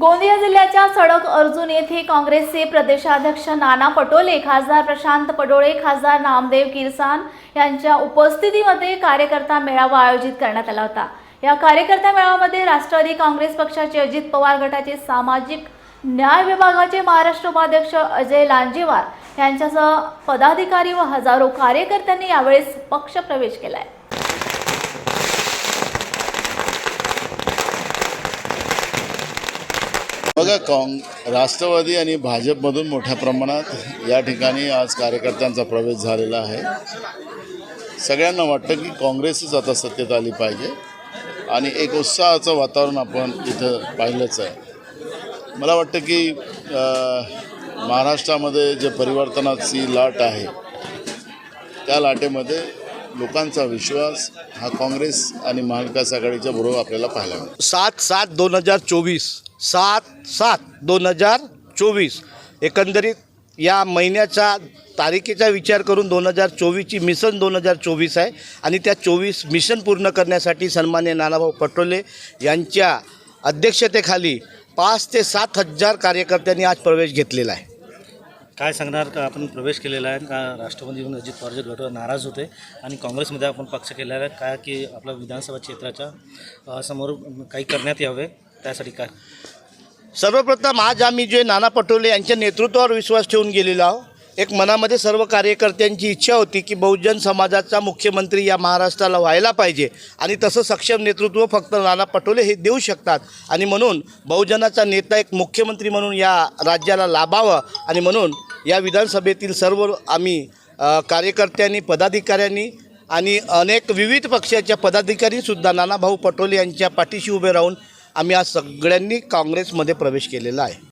गोंदिया जिल्ह्याच्या सडक अर्जुन येथे काँग्रेसचे प्रदेशाध्यक्ष नाना पटोले खासदार प्रशांत पडोळे खासदार नामदेव किरसान यांच्या उपस्थितीमध्ये कार्यकर्ता मेळावा आयोजित करण्यात आला होता. या कार्यकर्ता मेळाव्यामध्ये राष्ट्रवादी काँग्रेस पक्षाचे अजित पवार गटाचे सामाजिक न्याय विभागाचे महाराष्ट्र उपाध्यक्ष अजय लांजेवार यांच्यासह पदाधिकारी व हजारो कार्यकर्त्यांनी यावेळेस पक्षप्रवेश केलाय. बघा काँग राष्ट्रवादी आणि भाजपमधून मोठ्या प्रमाणात या ठिकाणी आज कार्यकर्त्यांचा प्रवेश झालेला आहे. सगळ्यांना वाटतं की काँग्रेसच आता सत्तेत आली पाहिजे आणि एक उत्साहाचं वातावरण आपण इथं पाहिलंच आहे. मला वाटतं की महाराष्ट्रामध्ये जे परिवर्तनाची लाट आहे त्या लाटेमध्ये लोकांचा विश्वास हा काँग्रेस आणि महाविकास आघाडीच्या बरोबर आपल्याला पाहायला मिळतो. सात सात दोन हजार चोवीस सात सात दोन हजार चोवीस. एकंदरीत या महिन्याचा तारखेचा विचार करून दोन हजार चोवीसची मिशन दोन हजार चोवीस आहे आणि त्या चोवीस मिशन पूर्ण करण्यासाठी सन्मान्य नानाभाऊ पटोले यांच्या अध्यक्षतेखाली पाच ते सात हजार कार्यकर्त्यांनी आज प्रवेश घेतलेला आहे. काय सांगणार का? आपण प्रवेश केलेला आहे. का राष्ट्रवादीहून अजित पवारचे गटवर नाराज होते आणि काँग्रेसमध्ये आपण पक्ष केलेला आहे. काय की आपल्या विधानसभा क्षेत्राच्या समोर काही करण्यात यावे. त्यासाठी काय? सर्वप्रथम आज आम्ही जे नाना पटोले यांच्या नेतृत्वावर विश्वास ठेवून गेलेलो आहोत एक मनामध्ये सर्व कार्यकर्त्यांची इच्छा होती की बहुजन समाजाचा मुख्यमंत्री या महाराष्ट्राला व्हायला पाहिजे आणि तसं सक्षम नेतृत्व फक्त नाना पटोले हे देऊ शकतात. आणि म्हणून बहुजनाचा नेता एक मुख्यमंत्री म्हणून या राज्याला लाभावं आणि म्हणून या विधानसभेतील सर्व आम्ही कार्यकर्त्यांनी पदाधिकाऱ्यांनी आणि अनेक विविध पक्षाच्या पदाधिकारीसुद्धा नानाभाऊ पटोले यांच्या पाठीशी उभे राहून आम्ही आज सगळ्यांनी काँग्रेसमध्ये प्रवेश केलेला आहे.